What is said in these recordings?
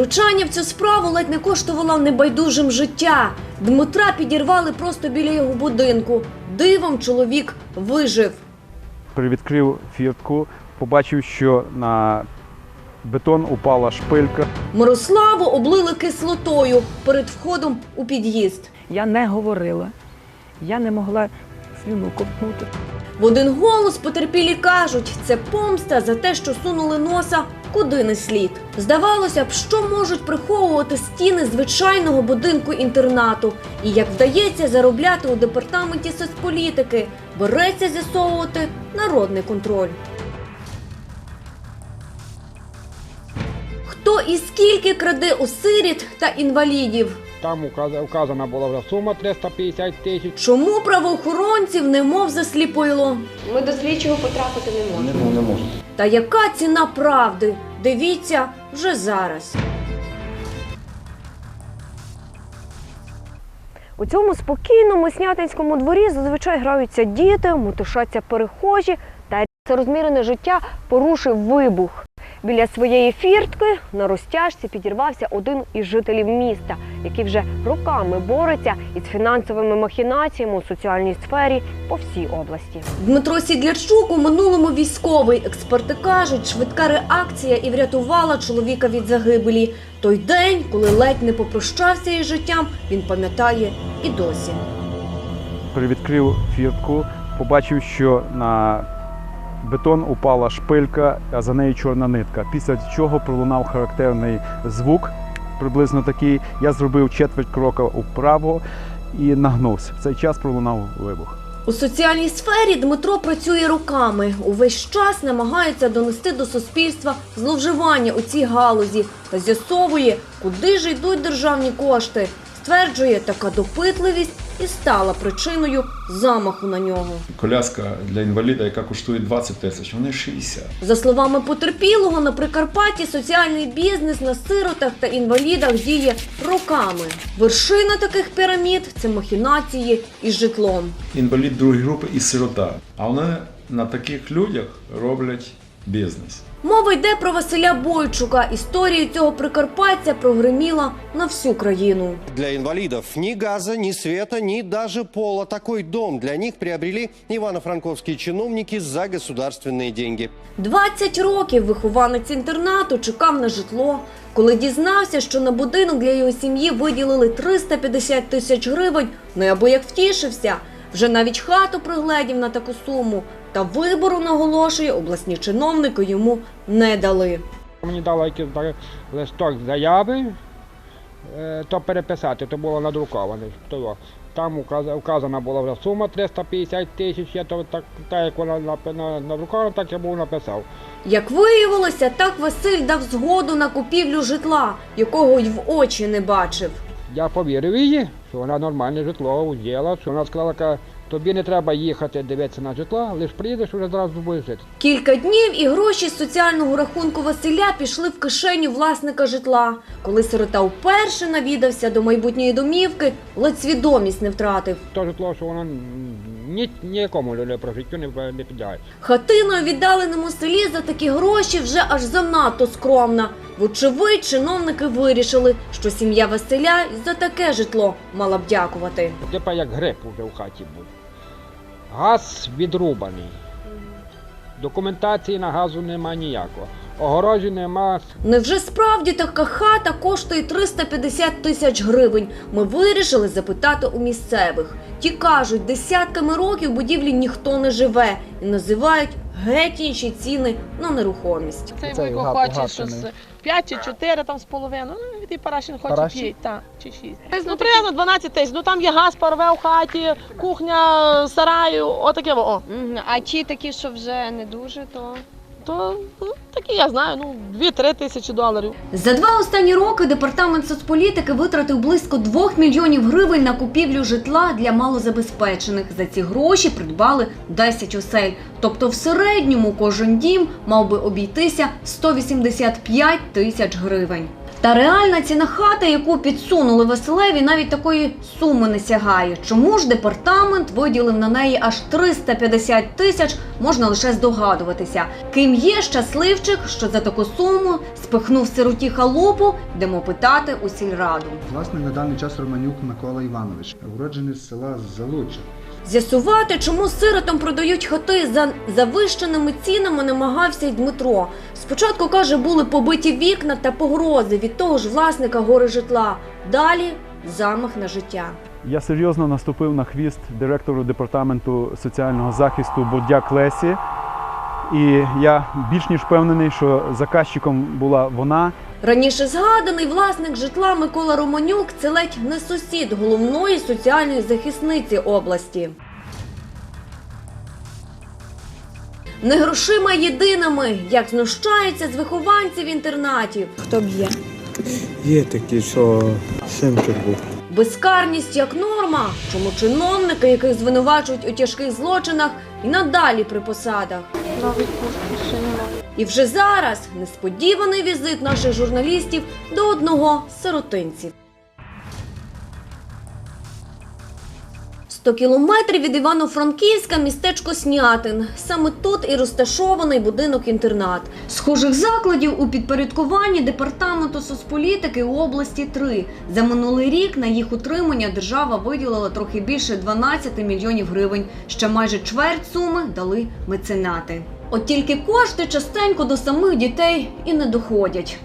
Втручання в цю справу ледь не коштувало небайдужим життя. Дмитра підірвали просто біля його будинку. Дивом чоловік вижив. Привідкрив фіртку, побачив, що на бетон упала шпилька. Мирославу облили кислотою перед входом у під'їзд. Я не говорила, я не могла слюну ковтнути. В один голос потерпілі кажуть, це помста за те, що сунули носа куди не слід. Здавалося б, що можуть приховувати стіни звичайного будинку інтернату, і як вдається заробляти у департаменті соцполітики, береться з'ясовувати народний контроль. Хто і скільки краде у сиріт та інвалідів? Там вказана була вже сума 350 тисяч. Чому правоохоронців немов засліпило? Ми до слідчого потрапити не можемо. Та яка ціна правди? Дивіться вже зараз. У цьому спокійному снятинському дворі зазвичай граються діти, мутишаться перехожі, та це розмірене життя порушив вибух. Біля своєї фіртки на розтяжці підірвався один із жителів міста, який вже роками бореться із фінансовими махінаціями у соціальній сфері по всій області. Дмитро Сідлячук у минулому військовий. Експерти кажуть, швидка реакція і врятувала чоловіка від загибелі. Той день, коли ледь не попрощався із життям, він пам'ятає і досі. Привідкрив фіртку, побачив, що на бетон упала шпилька, а за нею чорна нитка. Після чого пролунав характерний звук, приблизно такий. Я зробив четверть крока вправо і нагнувся. В цей час пролунав вибух. У соціальній сфері Дмитро працює роками. Увесь час намагається донести до суспільства зловживання у цій галузі та з'ясовує, куди ж йдуть державні кошти. Стверджує, така допитливість і стала причиною замаху на нього. Коляска для інваліда, яка коштує 20 тисяч, вони 60. За словами потерпілого, на Прикарпатті соціальний бізнес на сиротах та інвалідах діє роками. Вершина таких пірамід це махінації із житлом. Інвалід другої групи і сирота. А вони на таких людях роблять бізнес. Мова йде про Василя Бойчука. Історія цього прикарпаття прогреміла на всю країну. Для инвалидов ни газа, ни света, ни даже пола. Такой дом для них приобрели ивано-франковские чиновники за государственные деньги. 20 років вихованець інтернату чекав на житло. Коли дізнався, що на будинок для його сім'ї виділили 350 тисяч гривень, неабияк втішився. Вже навіть хату пригледів на таку суму. Та вибору, наголошує, обласні чиновники йому не дали. Мені дали якийсь листок заяви, е, то переписати, то було надруковане. Там вказана була вже сума 350 тисяч, я то так, так як вона надрукована, так я був написав. Як виявилося, так Василь дав згоду на купівлю житла, якого й в очі не бачив. Я повірив їй, що вона нормальне житло уділа, що вона сказала, ка, тобі не треба їхати дивитися на житло, лише приїдеш, вже зразу будеш жити. Кілька днів і гроші з соціального рахунку Василя пішли в кишеню власника житла. Коли сирота вперше навідався до майбутньої домівки, ледь свідомість не втратив. То житло, що воно ні, ніякому люлю про життю не, не підлягає. Хатина у віддаленому селі за такі гроші вже аж занадто скромна. Вочевидь, чиновники вирішили, що сім'я Василя за таке житло мала б дякувати. Типа як гриб уже в хаті був. Газ відрубаний. Документації на газу нема ніякого. Огорожі нема. Невже справді така хата коштує 350 тисяч гривень? Ми вирішили запитати у місцевих. Ті кажуть, десятками років в будівлі ніхто не живе і називають геть інші ціни на нерухомість. Цей Цей вуйко гап- хоче щось 5 чи 4 там з половиною. Ну, від Парашин хоче Парашин? 5, так, чи 6. Ну, приємно 12 тисяч. Ну там є газ, парове в хаті, кухня, сараю, отаке. во, О. Мгм. А ті такі, що вже не дуже, то То ну, я знаю, ну 2-3 тисячі доларів. За два останні роки департамент соцполітики витратив близько 2 мільйонів гривень на купівлю житла для малозабезпечених. За ці гроші придбали 10 осель. Тобто, в середньому кожен дім мав би обійтися 185 тисяч гривень. Та реальна ціна хати, яку підсунули Василеві, навіть такої суми не сягає. Чому ж департамент виділив на неї аж 350 тисяч, можна лише здогадуватися. Ким є щасливчик, що за таку суму спихнув сироті халупу, йдемо питати у сільраду. Власне, на даний час Романюк Микола Іванович, уроджений з села Залуччя. З'ясувати, чому сиротам продають хати за завищеними цінами, намагався й Дмитро. Спочатку каже, були побиті вікна та погрози від того ж власника гори житла. Далі замах на життя. Я серйозно наступив на хвіст директору департаменту соціального захисту Бодяк Лесі. І я більш ніж впевнений, що заказчиком була вона. Раніше згаданий власник житла Микола Романюк це ледь не сусід головної соціальної захисниці області. Не грошима єдиними, як знущаються з вихованців інтернатів. Хто б'є? Є такі, що Семчик був. Безкарність як норма, чому чиновники, яких звинувачують у тяжких злочинах, і надалі при посадах. І вже зараз несподіваний візит наших журналістів до одного з сиротинців. 100 кілометрів від Івано-Франківська містечко Снятин. Саме тут і розташований будинок-інтернат. Схожих закладів у підпорядкуванні департаменту соцполітики області три. За минулий рік на їх утримання держава виділила трохи більше 12 мільйонів гривень. Ще майже чверть суми дали меценати. От тільки кошти частенько до самих дітей і не доходять.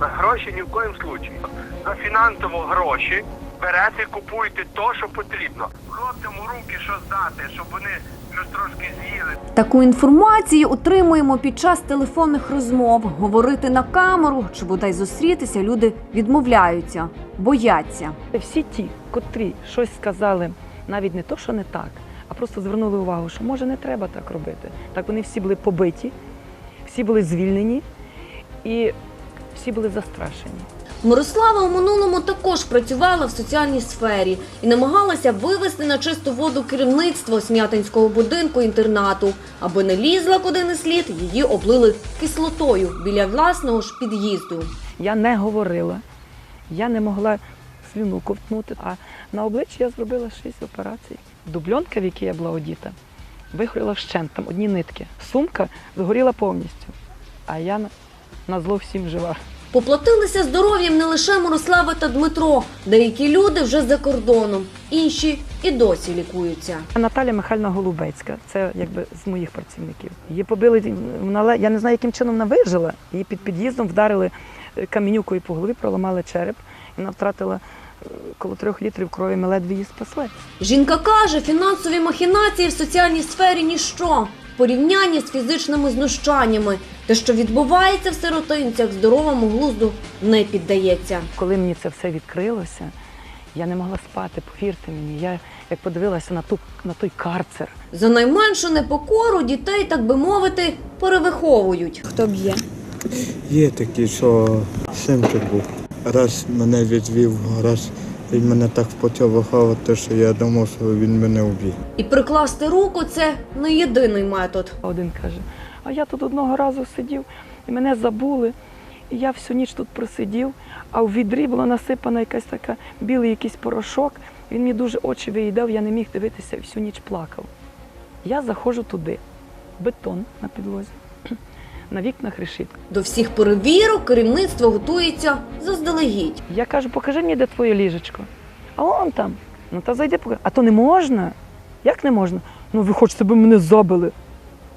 Гроші ні в коїм случаї. За фінансово гроші берете, купуйте то, що потрібно. Хлопцям у руки що здати, щоб вони щось трошки з'їли. Таку інформацію отримуємо під час телефонних розмов. Говорити на камеру чи бодай зустрітися люди відмовляються, бояться. Всі ті, котрі щось сказали, навіть не то, що не так, а просто звернули увагу, що може не треба так робити. Так вони всі були побиті, всі були звільнені і всі були застрашені. Мирослава у минулому також працювала в соціальній сфері і намагалася вивести на чисту воду керівництво снятинського будинку інтернату, аби не лізла куди не слід, її облили кислотою біля власного ж під'їзду. Я не говорила, я не могла слюну ковтнути, а на обличчі я зробила шість операцій. Дубльонка, в якій я була одіта, вигоріла вщент, там одні нитки. Сумка згоріла повністю, а я на зло всім жива. Поплатилися здоров'ям не лише Мирослава та Дмитро. Деякі люди вже за кордоном, інші і досі лікуються. Наталя Михайлівна Голубецька, це якби з моїх працівників. Її побили, вона, я не знаю, яким чином вона вижила. Її під під'їздом вдарили е, камінюкою по голові, проламали череп. І вона втратила е, коло трьох літрів крові, ми ледве її спасли. Жінка каже, фінансові махінації в соціальній сфері ніщо порівнянні з фізичними знущаннями. Те, що відбувається в сиротинцях, здоровому глузду не піддається. Коли мені це все відкрилося, я не могла спати, повірте мені. Я як подивилася на, ту, на той карцер, За найменшу непокору дітей, так би мовити, перевиховують. Хто б'є? Є такі, що Семчик був. Раз мене відвів, раз він мене так почав виховувати, що я думав, що він мене вб'є. І прикласти руку це не єдиний метод. Один каже, а я тут одного разу сидів, і мене забули. І я всю ніч тут просидів, а в відрі була насипана якась така білий якийсь порошок. Він мені дуже очі виїдав, я не міг дивитися, всю ніч плакав. Я заходжу туди, бетон на підлозі, на вікнах решітка. До всіх перевірок керівництво готується заздалегідь. Я кажу, покажи мені, де твоє ліжечко. А он там. Ну та зайди, покажи. А то не можна. Як не можна? Ну ви хочете, щоб мене забили.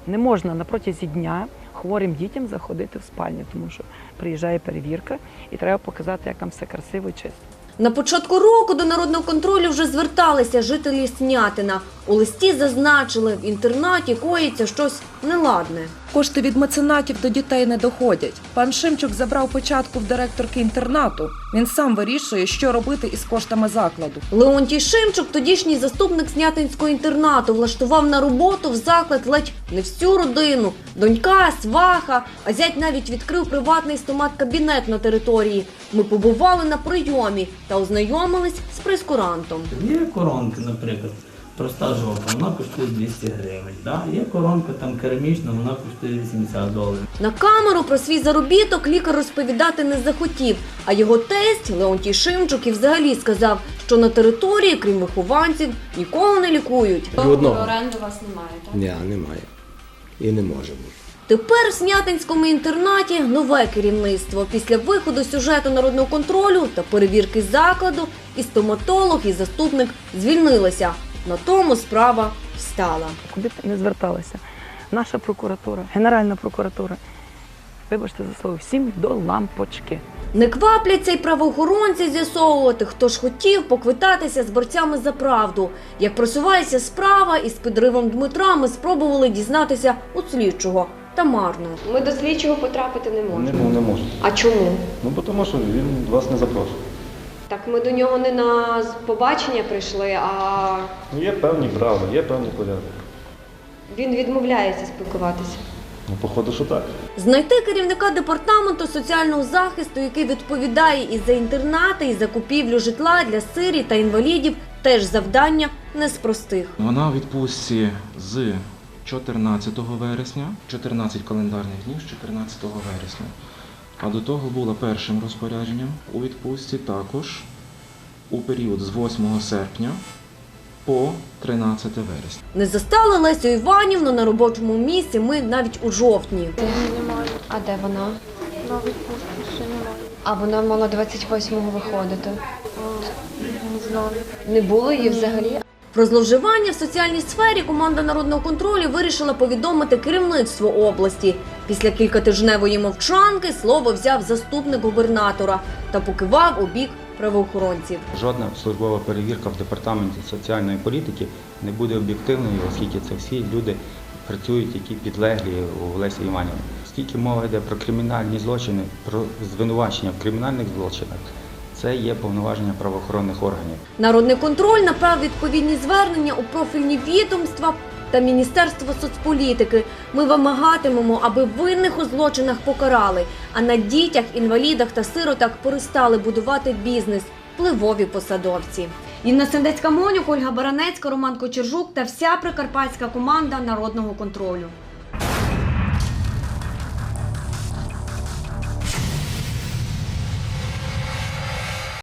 Не можна на протязі дня хворим дітям заходити в спальню, тому що приїжджає перевірка і треба показати, як там все красиво і чисто. На початку року до народного контролю вже зверталися жителі Снятина. У листі зазначили, в інтернаті коїться щось неладне. Кошти від меценатів до дітей не доходять. Пан Шимчук забрав початку в директорки інтернату. Він сам вирішує, що робити із коштами закладу. Леонтій Шимчук, тодішній заступник Снятинського інтернату, влаштував на роботу в заклад ледь не всю родину. Донька, сваха, а зять навіть відкрив приватний стомат-кабінет на території. Ми побували на прийомі та ознайомились з прескурантом. Є коронки, наприклад. Проста жовта, вона коштує 200 гривень. Да? Є коронка там керамічна, вона коштує 80 доларів. На камеру про свій заробіток лікар розповідати не захотів, а його тесть Леонтій Шимчук і взагалі сказав, що на території, крім вихованців, нікого не лікують. оренду у вас немає, так? Ні, немає. І не може бути. Тепер в Снятинському інтернаті нове керівництво. Після виходу сюжету народного контролю та перевірки закладу і стоматолог, і заступник звільнилися. На тому справа встала. Куди б не зверталася. Наша прокуратура, Генеральна прокуратура. Вибачте за слово, всім до лампочки. Не квапляться й правоохоронці з'ясовувати, хто ж хотів поквитатися з борцями за правду. Як просувається справа, із підривом Дмитра ми спробували дізнатися у слідчого. Та марно. Ми до слідчого потрапити не можемо. не можу. А чому? Ну, бо тому що він вас не запрошує. Так ми до нього не на побачення прийшли, а Ну, є певні правила, є певні порядки. він відмовляється спілкуватися. Ну, походу, що так. Знайти керівника департаменту соціального захисту, який відповідає і за інтернати, і за купівлю житла для сирі та інвалідів, теж завдання не з простих. Вона у відпустці з 14 вересня, 14 календарних днів з 14 вересня. А до того була першим розпорядженням у відпустці також у період з 8 серпня по 13 вересня. Не застали Лесю Іванівну на робочому місці. Ми навіть у жовтні. Немає. А де вона? На відпустку ще немає. А вона мала 28-го виходити. Не знаю. Не було її взагалі. Про зловживання в соціальній сфері команда народного контролю вирішила повідомити керівництво області. Після кількатижневої мовчанки слово взяв заступник губернатора та покивав у бік правоохоронців. Жодна службова перевірка в департаменті соціальної політики не буде об'єктивною, оскільки це всі люди працюють, які підлеглі у Лесі Іванівні. Оскільки мова йде про кримінальні злочини, про звинувачення в кримінальних злочинах, це є повноваження правоохоронних органів. Народний контроль направ відповідні звернення у профільні відомства та Міністерство соцполітики. Ми вимагатимемо, аби винних у злочинах покарали, а на дітях, інвалідах та сиротах перестали будувати бізнес впливові посадовці. Інна Сендецька Монюк, Ольга Баранецька, Роман Кочержук та вся прикарпатська команда народного контролю.